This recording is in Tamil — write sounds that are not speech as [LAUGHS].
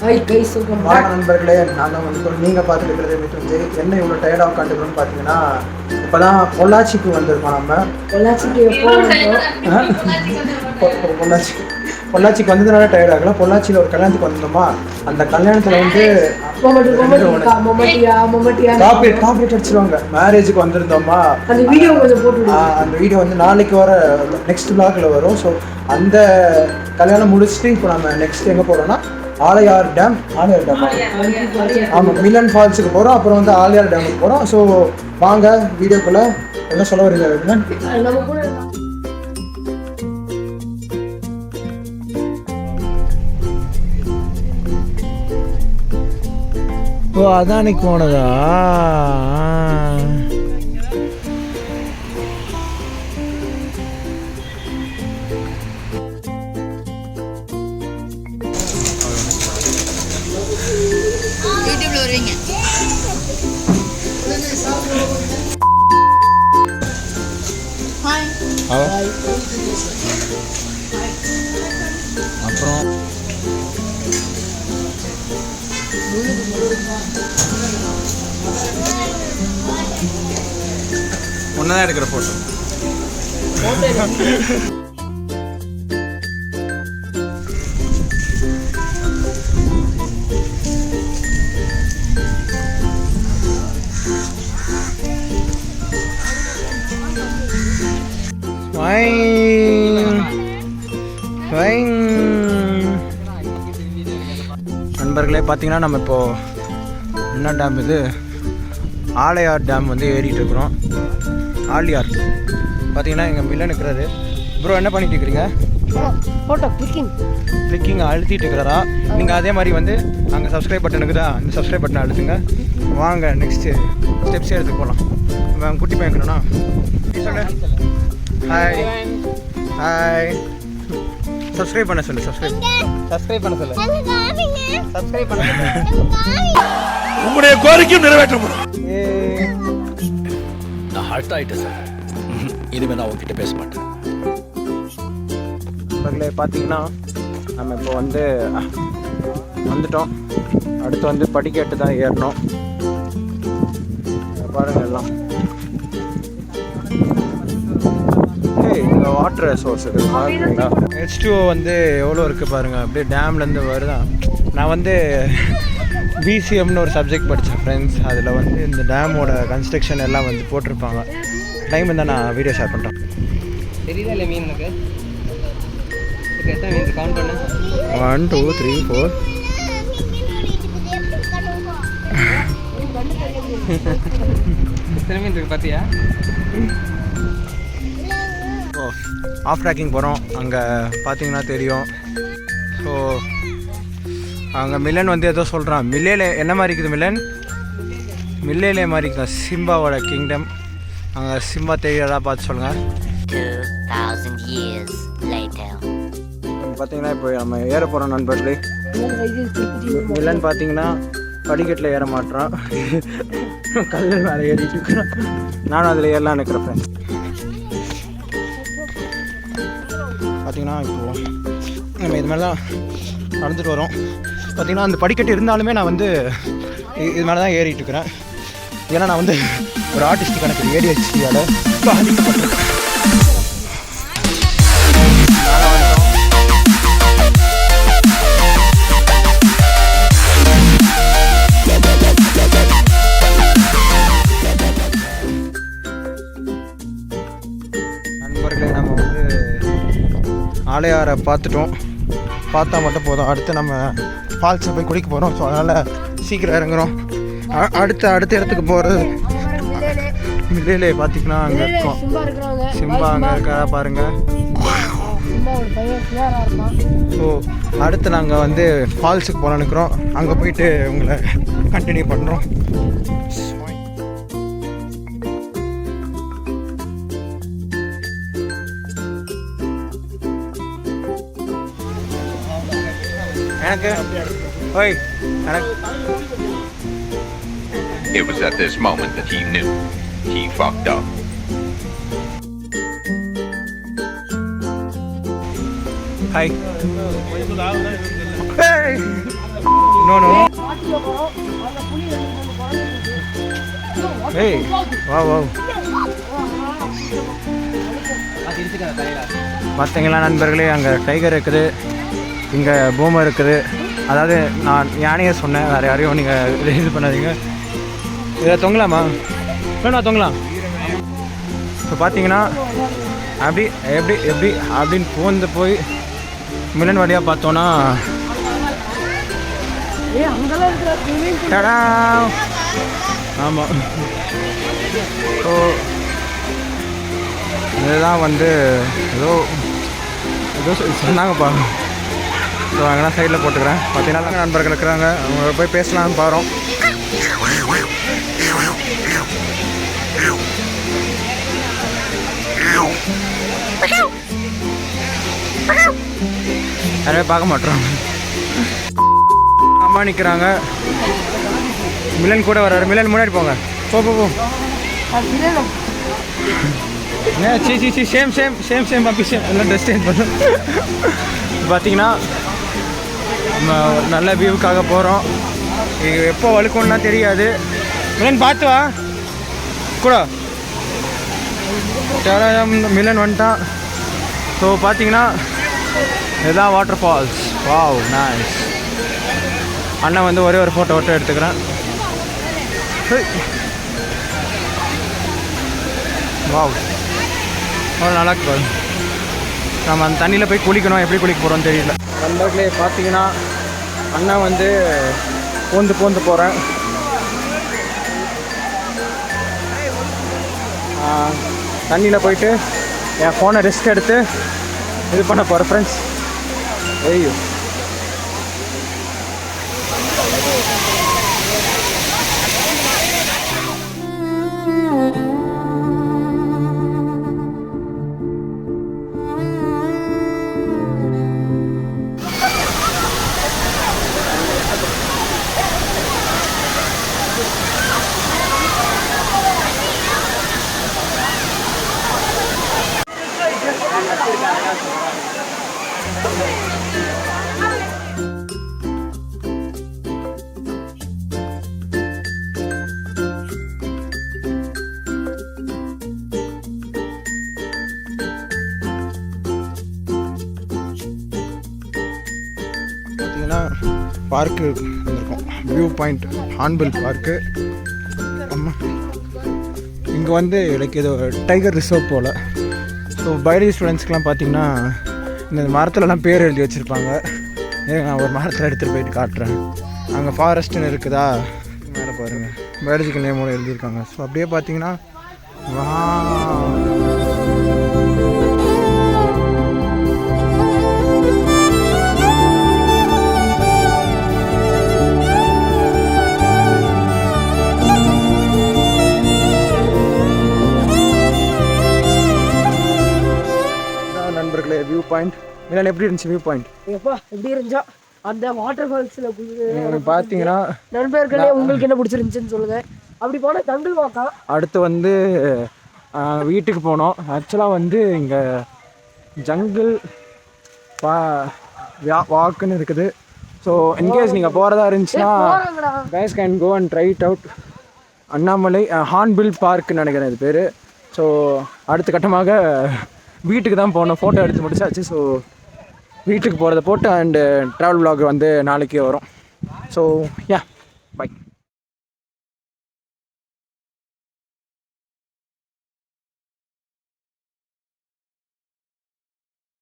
வாங்க நண்பர்களே நான் தான் வந்து நீங்கள் பார்த்துட்டு இருக்கிறது மித்ருஞ்சு என்ன இவ்வளோ டயர்டாக உட்காந்துருக்கோம்னு பார்த்தீங்கன்னா இப்போ தான் பொள்ளாச்சிக்கு வந்திருக்கோம் நம்ம. பொள்ளாச்சிக்கு எப்போ வந்தோம்? பொள்ளாச்சி பொள்ளாச்சிக்கு வந்ததுனால டயர்ட் ஆகல பொள்ளாச்சியில் ஒரு கல்யாணத்துக்கு வந்திருந்தோமா அந்த கல்யாணத்தில் வந்து மொமட்டி மொமட்டியா மொமட்டியா மொமட்டியா? Copy copy அடிச்சிருவாங்க. மேரேஜுக்கு வந்திருந்தோமா? அந்த வீடியோ கொஞ்சம் போட்டு அந்த வீடியோ வந்து நாளைக்கு வர நெக்ஸ்ட் vlogல வரும். ஸோ அந்த கல்யாணம் முடிச்சுட்டு இப்போ நம்ம நெக்ஸ்ட் எங்கே போகிறோம்னா ஆலையார் டேம் ஆலையார் டேம். ஆமாம் மிலன் ஃபால்ஸுக்கு போகிறோம் அப்புறம் வந்து ஆலையார் டேமுக்கு போகிறோம் ஸோ வாங்க வீடியோக்குள்ளே என்ன சொல்ல வரீங்க ஓ அதான் அன்னைக்கு போனதா அப்புறம் ஒன்றதான் எடுக்கிற ஃபோட்டோ நண்பர்களே பார்த்தீங்கன்னா நம்ம இப்போ என்ன டேம் இது? ஆலையார் டேம் வந்து ஏறிட்டு இருக்கிறோம் ஆலியார். பார்த்தீங்கன்னா எங்கள் மில்லன் இருக்கிறாரு ப்ரோ என்ன பண்ணிட்டு இருக்கிறீங்க? போட்டோ கிளிக்கிங் கிளிக்கிங் அழுத்திட்டு இருக்கிறாரா? நீங்கள் அதே மாதிரி வந்து அங்கே சப்ஸ்கிரைப் பட்டன் இருக்குதா? அந்த சப்ஸ்கிரைப் பட்டன் அழுத்துங்க. வாங்க நெக்ஸ்ட்டு ஸ்டெப்ஸ் எடுத்து போகலாம் குட்டி பையன் சொல்லு. ஹாய் ஹாய் சப்ஸ்கிரைப் பண்ண சொல்லு சப்ஸ்கிரைப் சப்ஸ்கிரைப் பண்ண சொல்லு. சப்ஸ்கிரைப் பண்ண சொல்லு. உங்களுடைய கோரிக்கையும் நிறைவேற்றப்படும். நான் ஹர்ட் ஆயிட்டேன் சார் இனிமே நான் உங்ககிட்ட பேச மாட்டேன். நண்பர்களே பார்த்தீங்கன்னா நம்ம இப்போ வந்து வந்துட்டோம். அடுத்து வந்து படிக்கட்டு தான் ஏறணும். இங்க பாருங்க எல்லாம். வாட்டர் சோர்ஸ் ஹெச் டூ வந்து எவ்வளோ இருக்குது பாருங்க? அப்படியே டேம்லேருந்து வருதான். நான் வந்து பிசிஎம்னு ஒரு சப்ஜெக்ட் படித்தேன் ஃப்ரெண்ட்ஸ் அதில் வந்து இந்த டேமோட கன்ஸ்ட்ரக்ஷன் எல்லாம் வந்து போட்டிருப்பாங்க. டைம் இருந்தால் நான் வீடியோ ஷேர் பண்ணுறேன் தெரியுதா இல்லை மீன் ஒன் டூ த்ரீ ஃபோர் எத்தனை மீன் இருக்கு பார்த்தியா ஆஃப் ட்ராக்கிங் போகிறோம் அங்கே பார்த்தீங்கன்னா தெரியும். ஸோ அங்கே மில்லன் வந்து ஏதோ சொல்கிறான் மில்லேல என்ன மாதிரி இருக்குது மில்லன் மில்லேலே மாதிரி இருக்குது? சிம்பாவோட கிங்டம் அங்கே சிம்பா தெரியாதா பார்த்து சொல்லுங்கள் 2,000 years later. பார்த்தீங்கன்னா இப்போ நம்ம ஏற போகிறோம் நண்பர்களே. மில்லன் பார்த்தீங்கன்னா படிக்கட்டில் ஏற மாட்டோம் [LAUGHS] கல் மேலே ஏறிட்டு இருக்கிறோம் நானும் அதில் ஏறலாம் நினைக்கிறேன் பார்த்தீங்கன்னா இப்போது நம்ம இது மாதிரி தான் நடந்துட்டு வரோம். பார்த்திங்கன்னா அந்த படிக்கட்டு இருந்தாலுமே நான் வந்து இது மேலே தான் ஏறிட்டு இருக்கிறேன். ஏன்னா நான் வந்து ஒரு ஆர்டிஸ்ட் கணக்கு ஏடிஹெச்டியால் பாதிக்கப்பட்டிருக்கேன். ஆலையாரை பார்த்துட்டோம். பார்த்தா மட்டும் போதும். அடுத்து நம்ம ஃபால்ஸில் போய் குளிக்க போகிறோம் ஸோ அதனால் சீக்கிரம் இறங்குறோம். அடுத்த அடுத்த இடத்துக்கு போகிறது மில்லையிலே பார்த்தீங்கன்னா அங்கே இருக்கோம். சிம்பா அங்கே இருக்கா? பாருங்க. சிம்பாவோட பையன் கிளியரா இருப்பான். ஸோ அடுத்து நாங்கள் வந்து ஃபால்ஸுக்கு போகலான்னு இருக்கிறோம். அங்கே போயிட்டு உங்களை கண்டினியூ பண்ணுறோம் எனக்கு. ஓய் எனக்கு. It was at this moment that he knew he fucked up. குழந்தை ஏய் வா வா அது இருந்துக்காத தலையில பார்த்தீங்களா நண்பர்களே அங்கே டைகர் இருக்குது. இங்கே பூமர் இருக்குது. அதாவது நான் யானையை சொன்னேன். வேறு யாரையும் நீங்கள் இது பண்ணாதீங்க. இதில் தொங்கலாமா? வேணா தொங்கலாம். இப்போ பார்த்தீங்கன்னா அப்படி எப்படி எப்படி அப்படின்னு பூந்து போய் மில்லன் வழியாக பார்த்தோன்னா டடா! ஆமாம் ஸோ இதுதான் வந்து ஏதோ ஏதோ சொன்னாங்கப்பா. ஸோ அங்கெல்லாம் சைடில் போட்டுக்கிறேன். பார்த்தீங்கன்னா நண்பர்கள் இருக்கிறாங்க. அவங்க போய் பேசலாம்னு பாரோம் யாருமே பார்க்க மாட்டோம். அம்மா நிற்கிறாங்க மிலன் கூட வர்றாரு. மிலன் முன்னாடி போங்க. போ போ போ. See see see same same same same பாப்பி சேம் எல்லாம் ட்ரெஸ் சேஞ்ச் பண்ணும். பார்த்தீங்கன்னா நம்ம ஒரு நல்ல வியூவுக்காக போகிறோம் இது எப்போ வழுக்கும்லாம் தெரியாது. மிலன் பார்த்து வா. கூட. மிலன் வந்துட்டான். ஸோ பார்த்தீங்கன்னா இதுதான் வாட்டர் ஃபால்ஸ் வாவ் நைஸ் அண்ணன் வந்து ஒரே ஒரு ஃபோட்டோ மட்டும் எடுத்துக்கிறேன். வாவ் அவ்வளோ நல்லா நம்ம அந்த தண்ணியில் போய் குளிக்கணும். எப்படி குளிக்க போகிறோம்னு தெரியல. நண்பர்களே பார்த்தீங்கன்னா அண்ணா வந்து பூந்து பூந்து போகிறேன் தண்ணியில் போயிட்டு என் ஃபோனை ரெஸ்ட் எடுத்து இது பண்ண போகிறேன் ஃப்ரெண்ட்ஸ் ஐயோ. பார்க்கு வந்திருக்கோம். வியூ பாயிண்ட் ஹார்ன்பில் பார்க்கு ஆமாம் இங்கே வந்து லைக் ஏதோ டைகர் ரிசர்வ் போல். ஸோ பயாலஜி ஸ்டூடெண்ட்ஸ்க்கெலாம் பார்த்தீங்கன்னா இந்த மரத்துலலாம் பேர் எழுதி வச்சுருப்பாங்க. நான் ஒரு மரத்தில் எடுத்துகிட்டு போயிட்டு காட்டுறேன். அங்கே ஃபாரஸ்ட்டுன்னு இருக்குதா? மேலே பாருங்கள் பயாலஜிக்கல் நேமோட எழுதியிருக்காங்க. ஸோ அப்படியே பார்த்தீங்கன்னா வா பாயிண்ட் இல்லை எப்படி இருந்துச்சு வியூ பாயிண்ட் எப்பா எப்படி இருந்துச்சா? அந்த வாட்டர் ஃபால்ஸ்ல பார்த்தீங்கன்னா நண்பர்களே உங்களுக்கு என்ன பிடிச்சிருந்துச்சுன்னு சொல்லுங்க. அப்படி போனா தங்கில் வாக்கா அடுத்து வந்து வீட்டுக்கு போனோம். ஆக்சுவலாக வந்து இங்கே ஜங்கிள் வா வாக்குன்னு இருக்குது. ஸோ இன்கேஸ் நீங்கள் போகிறதா இருந்துச்சுன்னா guys can go and try it out Annamalai hornbill பார்க்னு நினைக்கிறேன் இது பேர். ஸோ அடுத்த கட்டமாக வீட்டுக்கு தான் போனோம். ஃபோட்டோ எடுத்து முடிச்சாச்சு. ஸோ வீட்டுக்கு போகிறத போட்டு அண்டு ட்ராவல் uh, vlog வந்து நாளைக்கே வரும். So yeah by